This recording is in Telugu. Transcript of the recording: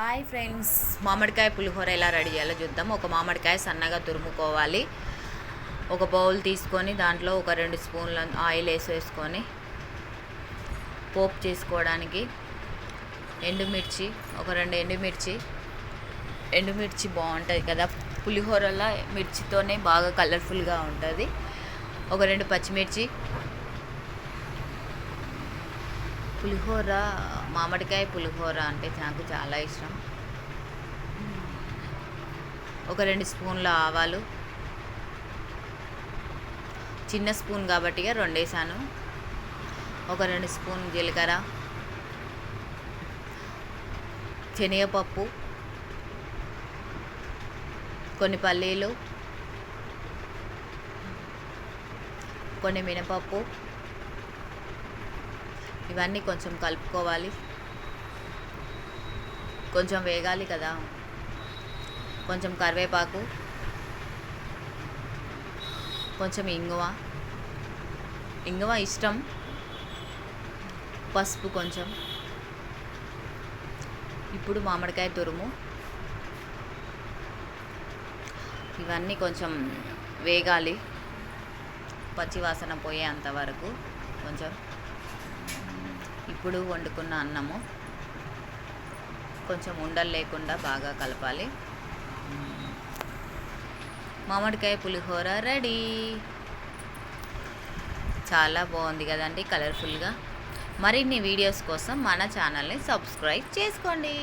హాయ్ ఫ్రెండ్స్ మామిడికాయ పులిహోర ఎలా రెడీ చేయాలో చూద్దాం. ఒక మామిడికాయ సన్నగా తురుముకోవాలి. ఒక బౌల్ తీసుకొని దాంట్లో ఒక రెండు స్పూన్ల ఆయిల్ వేసేసుకొని పోపు చేసుకోవడానికి ఎండుమిర్చి ఒక రెండు ఎండుమిర్చి. ఎండుమిర్చి బాగుంటుంది కదా. పులిహోరలో మిర్చితోనే బాగా కలర్ఫుల్గా ఉంటుంది. ఒక రెండు పచ్చిమిర్చి పులిహోర మామిడికాయ పులిహోర అంటే నాకు చాలా ఇష్టం. ఒక రెండు స్పూన్ల ఆవాలు. చిన్న స్పూన్ కాబట్టి రెండేసాను. ఒక రెండు స్పూన్ జీలకర్ర. శనగపప్పు. కొన్ని పల్లీలు. కొన్ని మినపప్పు. ఇవన్నీ కొంచెం కలుపుకోవాలి. కొంచెం వేగాలి కదా. కొంచెం కరివేపాకు. కొంచెం ఇంగువ. ఇంగువ ఇష్టం. పసుపు కొంచెం. ఇప్పుడు మామిడికాయ తురుము. ఇవన్నీ కొంచెం వేగాలి. పచ్చివాసన పోయే అంతవరకు కొంచెం. ఇప్పుడు వండుకున్న అన్నము. కొంచెం ఉండలు లేకుండా బాగా కలపాలి. మామిడికాయ పులిహోర రెడీ. చాలా బాగుంది కదండి కలర్ఫుల్గా. మరిన్ని వీడియోస్ కోసం మన ఛానల్ని సబ్స్క్రైబ్ చేసుకోండి.